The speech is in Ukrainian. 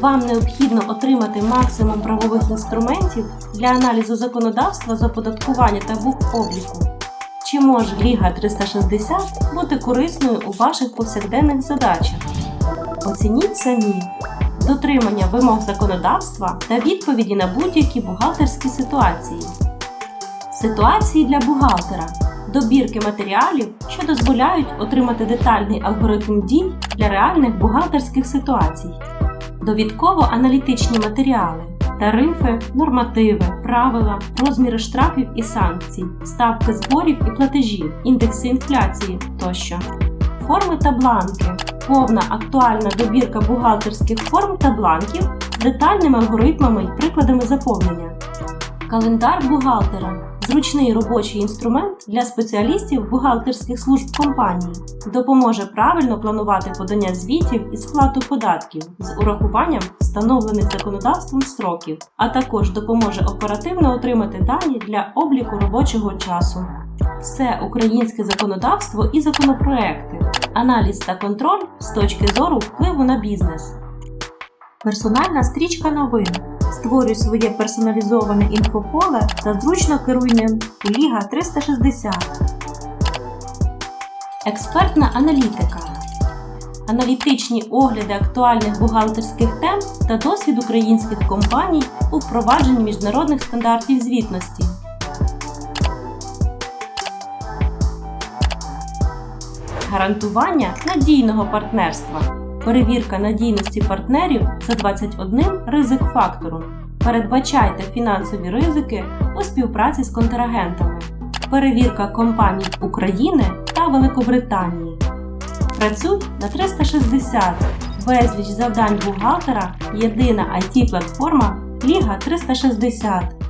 Вам необхідно отримати максимум правових інструментів для аналізу законодавства з оподаткування та бухобліку. Чи може Ліга 360 бути корисною у ваших повсякденних задачах? Оцініть самі дотримання вимог законодавства та відповіді на будь-які бухгалтерські ситуації. Ситуації для бухгалтера добірки матеріалів, що дозволяють отримати детальний алгоритм дій для реальних бухгалтерських ситуацій, довідково-аналітичні матеріали, тарифи, нормативи, правила, розміри штрафів і санкцій, ставки зборів і платежів, індекси інфляції тощо, форми та бланки, повна актуальна добірка бухгалтерських форм та бланків з детальними алгоритмами і прикладами заповнення. Календар бухгалтера зручний робочий інструмент для спеціалістів бухгалтерських служб компанії, допоможе правильно планувати подання звітів і сплату податків з урахуванням встановлених законодавством строків, а також допоможе оперативно отримати дані для обліку робочого часу. Все українське законодавство і законопроекти, аналіз та контроль з точки зору впливу на бізнес. Персональна стрічка новин. Створюй своє персоналізоване інфополе та зручно керуй ним Ліга 360. Експертна аналітика. Аналітичні огляди актуальних бухгалтерських тем та досвід українських компаній у впровадженні міжнародних стандартів звітності. Гарантування надійного партнерства. Перевірка надійності партнерів за 21 ризик фактором. Передбачайте фінансові ризики у співпраці з контрагентами. Перевірка компаній України та Великобританії. Працюй на 360. Безліч завдань бухгалтера. Єдина IT-платформа Ліга 360.